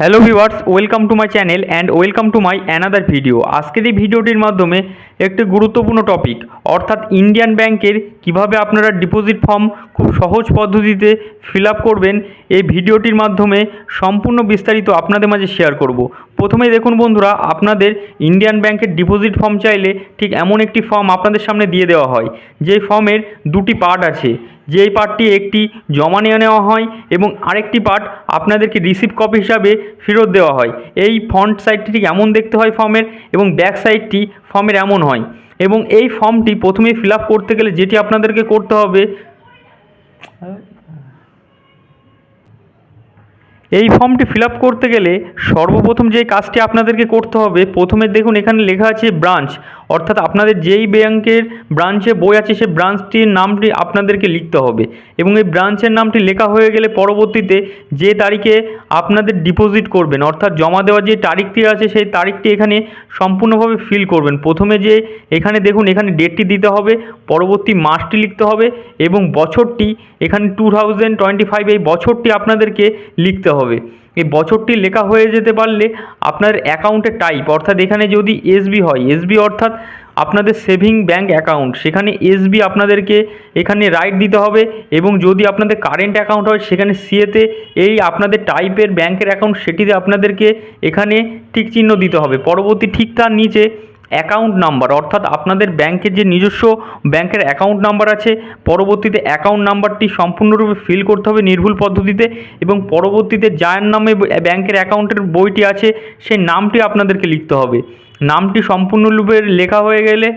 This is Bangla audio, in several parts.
Hello viewers welcome to my channel and welcome to my another video আজকের এই ভিডিওটির মাধ্যমে একটি গুরুত্বপূর্ণ টপিক অর্থাৎ ইন্ডিয়ান ব্যাংকের কীভাবে আপনারা ডিপোজিট ফর্ম খুব সহজ পদ্ধতিতে ফিল করবেন, এই ভিডিওটির মাধ্যমে সম্পূর্ণ বিস্তারিত আপনাদের মাঝে শেয়ার করব। প্রথমে দেখুন বন্ধুরা, আপনাদের ইন্ডিয়ান ব্যাংকের ডিপোজিট ফর্ম চাইলে ঠিক এমন একটি ফর্ম আপনাদের সামনে দিয়ে দেওয়া হয়। যেই ফর্মের দুটি পার্ট আছে। যেই পার্টটি একটি জমা নিয়ে নেওয়া হয় এবং আরেকটি পার্ট আপনাদেরকে রিসিভ কপি হিসাবে ফেরত দেওয়া হয়। এই ফ্রন্ট সাইডটি ঠিক এমন দেখতে হয় ফর্মের এবং ব্যাক সাইডটি ফর্মের এমন হয়। এবং এই ফর্মটি প্রথমেই ফিল করতে গেলে যেটি আপনাদেরকে করতে হবে এই ফর্মটি ফিল আপ করতে গেলে সর্বপ্রথম যে কাজটি আপনাদেরকে করতে হবে, প্রথমে দেখুন এখানে লেখা আছে ব্রাঞ্চ অর্থাৎ আপনাদের যেই ব্যাংকের ব্রাঞ্চে বই আছে, সেই ব্রাঞ্চটির নামটি আপনাদেরকে লিখতে হবে। এবং এই ব্রাঞ্চের নামটি লেখা হয়ে গেলে পরবর্তীতে যে তারিখে আপনাদের ডিপোজিট করবেন, অর্থাৎ জমা দেওয়ার যে তারিখটি আছে, সেই তারিখটি এখানে সম্পূর্ণভাবে ফিল করবেন। প্রথমে যে এখানে দেখুন, এখানে ডেটটি দিতে হবে, পরবর্তী মাসটি লিখতে হবে, এবং বছরটি এখানে টু থাউজেন্ড টোয়েন্টি ফাইভ এই বছরটি আপনাদেরকে লিখতে হবে। এই বছরটি লেখা হয়ে যেতে পারলে আপনার অ্যাকাউন্টের টাইপ, অর্থাৎ এখানে যদি এসবি হয় এসবি অর্থাৎ আপনাদের সেভিং ব্যাঙ্ক অ্যাকাউন্ট, সেখানে এসবি আপনাদেরকে এখানে রাইট দিতে হবে এবং যদি আপনাদের কারেন্ট অ্যাকাউন্ট হয়, সেখানে সিএতে এই আপনাদের টাইপের ব্যাংকের অ্যাকাউন্ট, সেটিতে আপনাদেরকে এখানে ঠিক চিহ্ন দিতে হবে। পরবর্তী ঠিক তার নিচে অ্যাকাউন্ট নাম্বার অর্থাৎ আপনাদের ব্যাংকের যে নিজস্ব ব্যাংকের অ্যাকাউন্ট নাম্বার আছে, পরবর্তীতে অ্যাকাউন্ট নাম্বারটি সম্পূর্ণরূপে ফিল করতে হবে নির্ভুল পদ্ধতিতে এবং পরবর্তীতে যার নামে ব্যাংকের অ্যাকাউন্টের বইটি আছে, সেই নামটি আপনাদেরকে লিখতে হবে। নামটি সম্পূর্ণরূপে লেখা হয়ে গেলে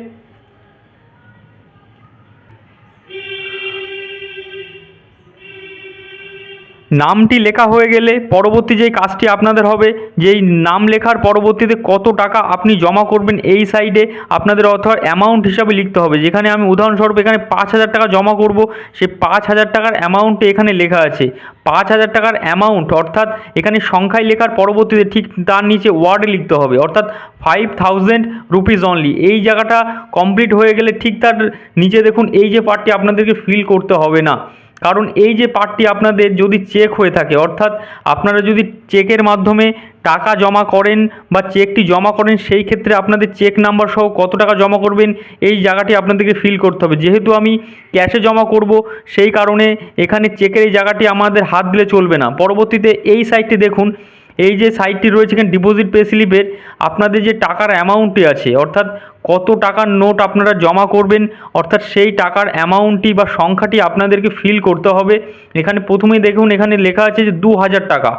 নামটি লেখা হয়ে গেলে পরবর্তী যেই কাজটি আপনাদের হবে, যেই নাম লেখার পরবর্তীতে কত টাকা আপনি জমা করবেন এই সাইডে আপনাদের অথবা অ্যামাউন্ট হিসাবে লিখতে হবে। যেখানে আমি উদাহরণস্বরূপ এখানে পাঁচ হাজার টাকা জমা করব, সে পাঁচ হাজার টাকার অ্যামাউন্টে এখানে লেখা আছে। পাঁচ হাজার টাকার অ্যামাউন্ট অর্থাৎ এখানে সংখ্যায় লেখার পরবর্তীতে ঠিক তার নিচে ওয়ার্ডে লিখতে হবে, অর্থাৎ ফাইভ থাউজেন্ড রুপিস অনলি এই জায়গাটা কমপ্লিট হয়ে গেলে ঠিক তার নিচে দেখুন, এই যে পার্টটি আপনাদেরকে ফিল করতে হবে না। কারণ এই যে পার্টটি আপনাদের যদি চেক হয়ে থাকে, অর্থাৎ আপনারা যদি চেকের মাধ্যমে টাকা জমা করেন বা চেকটি জমা করেন, সেই ক্ষেত্রে আপনাদের চেক নাম্বার সহ কত টাকা জমা করবেন, এই জায়গাটি আপনাদেরকে ফিল করতে হবে। যেহেতু আমি ক্যাশে জমা করব, সেই কারণে এখানে চেকের এই জায়গাটি আমাদের হাত দিলে চলবে না। পরবর্তীতে এই সাইটটি দেখুন এই যে সাইটটি রয়েছে এখানে ডিপোজিট পে স্লিপের আপনাদের যে টাকার অ্যামাউন্টটি আছে, অর্থাৎ কত টাকার নোট আপনারা জমা করবেন, অর্থাৎ সেই টাকার অ্যামাউন্টটি বা সংখ্যাটি আপনাদেরকে ফিল করতে হবে। এখানে প্রথমেই দেখুন, এখানে লেখা আছে যে দু হাজার টাকা।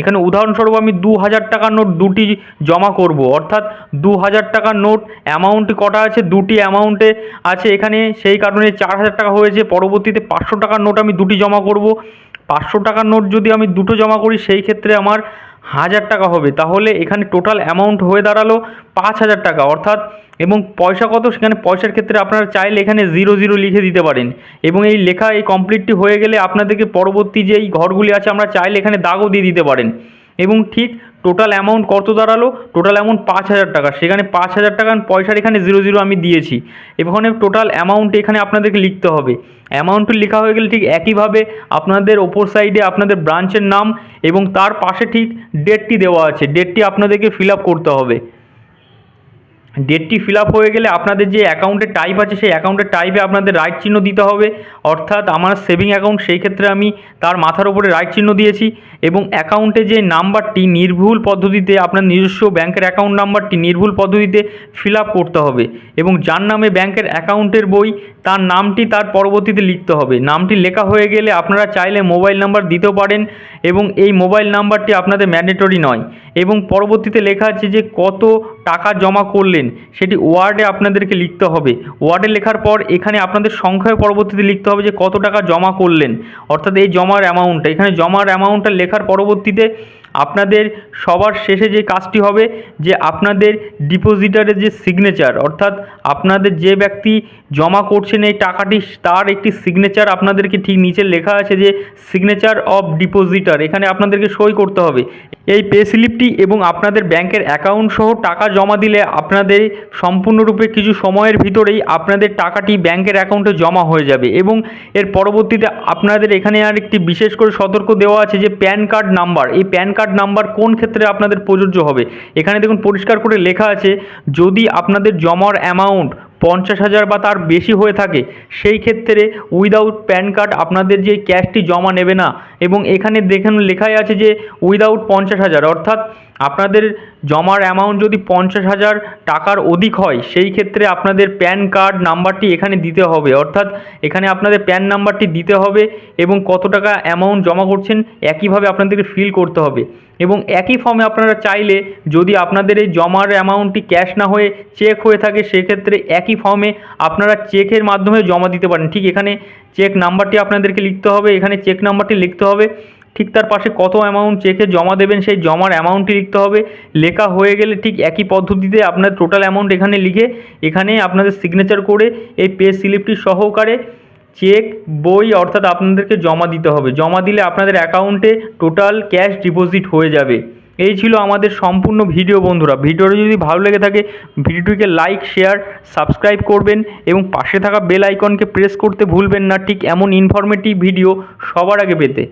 এখানে উদাহরণস্বরূপ আমি দু হাজার টাকার নোট দুটি জমা করব, অর্থাৎ দু হাজার টাকার নোট অ্যামাউন্ট কটা আছে? দুটি অ্যামাউন্টে আছে, এখানে সেই কারণে চার হাজার টাকা হয়েছে, পরবর্তীতে পাঁচশো টাকার নোট আমি দুটি জমা করব। পাঁচশো টাকার নোট যদি আমি দুটো জমা করি, সেই ক্ষেত্রে আমার হাজার টাকা হবে। তাহলে এখানে টোটাল অ্যামাউন্ট হয়ে দাঁড়াল পাঁচ হাজার টাকা। অর্থাৎ এবং পয়সা কত? সেখানে পয়সার ক্ষেত্রে আপনারা চাইলে এখানে জিরো জিরো লিখে দিতে পারেন। এবং এই লেখা, এই কমপ্লিটটি হয়ে গেলে আপনাদেরকে পরবর্তী যে এই ঘরগুলি আছে, আমরা চাইলে এখানে দাগও দিয়ে দিতে পারেন। এবং ঠিক টোটাল অ্যামাউন্ট কত দাঁড়াল? টোটাল অ্যামাউন্ট পাঁচ হাজার টাকা। সেখানে পাঁচ হাজার টাকা পয়সার এখানে জিরো জিরো আমি দিয়েছি। এখানে টোটাল অ্যামাউন্ট এখানে আপনাদেরকে লিখতে হবে। অ্যামাউন্ট লেখা হয়ে গেলে ঠিক একইভাবে আপনাদের ওপর সাইডে আপনাদের ব্রাঞ্চের নাম এবং তার পাশে ঠিক ডেটটি দেওয়া আছে। ডেটটি আপনাদেরকে ফিল আপ করতে হবে। ডেটটি ফিল আপ হয়ে গেলে আপনাদের যে অ্যাকাউন্টের টাইপ আছে, সেই অ্যাকাউন্টের টাইপে আপনাদের রাইট চিহ্ন দিতে হবে। অর্থাৎ আমার সেভিং অ্যাকাউন্ট সেই ক্ষেত্রে আমি তার মাথার উপরে রাইট চিহ্ন দিয়েছি এবং অ্যাকাউন্টে যে নাম্বারটি নির্ভুল পদ্ধতিতে, আপনার নিজস্ব ব্যাংকের অ্যাকাউন্ট নাম্বারটি নির্ভুল পদ্ধতিতে ফিল আপ করতে হবে এবং যার নামে ব্যাংকের অ্যাকাউন্টের বই তার নামটি তার পরবর্তীতে লিখতে হবে। নামটি লেখা হয়ে গেলে আপনারা চাইলে মোবাইল নাম্বার দিতেও পারেন এবং এই মোবাইল নাম্বারটি আপনাদের ম্যান্ডেটরি নয় এবং পরবর্তীতে লেখা আছে যে কত টাকা জমা করলেন, সেটি ওয়ার্ডে আপনাদেরকে লিখতে হবে। ওয়ার্ডে লেখার পর এখানে আপনাদের সংখ্যায় পরবর্তীতে লিখতে হবে যে কত টাকা জমা করলেন। অর্থাৎ এই জমার অ্যামাউন্টটা এখানে জমার অ্যামাউন্টটা লেখার পরবর্তীতে আপনাদের সবার শেষে যে কাজটি হবে যে আপনাদের ডিপোজিটারের যে সিগনেচার অর্থাৎ আপনাদের যে ব্যক্তি জমা করছেন এই টাকাটি, তার একটি সিগনেচার আপনাদেরকে ঠিক নিচে লেখা আছে যে সিগনেচার অফ ডিপোজিটার এখানে আপনাদেরকে সই করতে হবে। এই পে স্লিপটি এবং আপনাদের ব্যাংকের অ্যাকাউন্ট সহ টাকা জমা দিলে আপনাদের সম্পূর্ণরূপে কিছু সময়ের ভিতরেই আপনাদের টাকাটি ব্যাংকের অ্যাকাউন্টে জমা হয়ে যাবে এবং এর পরবর্তীতে আপনাদের এখানে আর একটি বিশেষ করে সতর্ক দেওয়া আছে যে প্যান কার্ড নাম্বার। এই প্যান কার্ড নাম্বার কোন ক্ষেত্রে আপনাদের প্রযোজ্য হবে? এখানে দেখুন, পরিষ্কার করে লেখা আছে, যদি আপনাদের জমার অ্যামাউন্ট পঞ্চাশ হাজার বা তার বেশি হয়ে থাকে, সেই ক্ষেত্রে উইদাউট প্যান কার্ড আপনাদের যে ক্যাশটি জমা নেবে না। এবং এখানে দেখেন লেখাই আছে যে উইদাউট পঞ্চাশ হাজার, অর্থাৎ আপনাদের জমার অ্যামাউন্ট যদি পঞ্চাশ হাজার টাকার অধিক হয়, সেই ক্ষেত্রে আপনাদের প্যান কার্ড নাম্বারটি এখানে দিতে হবে। অর্থাৎ এখানে আপনাদের প্যান নাম্বারটি দিতে হবে এবং কত টাকা অ্যামাউন্ট জমা করছেন একইভাবে আপনাদেরকে ফিল করতে হবে। এবং একই ফর্মে আপনারা চাইলে যদি আপনাদের এই জমার অ্যামাউন্টটি ক্যাশ না হয়ে চেক হয়ে থাকে সেক্ষেত্রে একই ফর্মে আপনারা চেকের মাধ্যমে জমা দিতে পারেন। ঠিক এখানে চেক নাম্বারটি আপনাদেরকে লিখতে হবে, এখানে চেক নাম্বারটি লিখতে হবে। ঠিক তার পাশে কত অ্যামাউন্ট চেকে জমা দেবেন সেই জমার অ্যামাউন্টটি লিখতে হবে। লেখা হয়ে গেলে ঠিক একই পদ্ধতিতে আপনার টোটাল অ্যামাউন্ট এখানে লিখে এখানে আপনাদের সিগনেচার করে এই পে স্লিপটি সহকারে চেক বই অর্থাৎ আপনাদেরকে জমা দিতে হবে। জমা দিলে আপনাদের অ্যাকাউন্টে টোটাল ক্যাশ ডিপোজিট হয়ে যাবে। এই ছিল আমাদের সম্পূর্ণ ভিডিও বন্ধুরা। ভিডিওটি যদি ভালো লেগে থাকে, ভিডিওটিকে লাইক শেয়ার সাবস্ক্রাইব করবেন এবং পাশে থাকা বেল আইকনকে প্রেস করতে ভুলবেন না। ঠিক এমন ইনফরমেটিভ ভিডিও সবার আগে পেতে।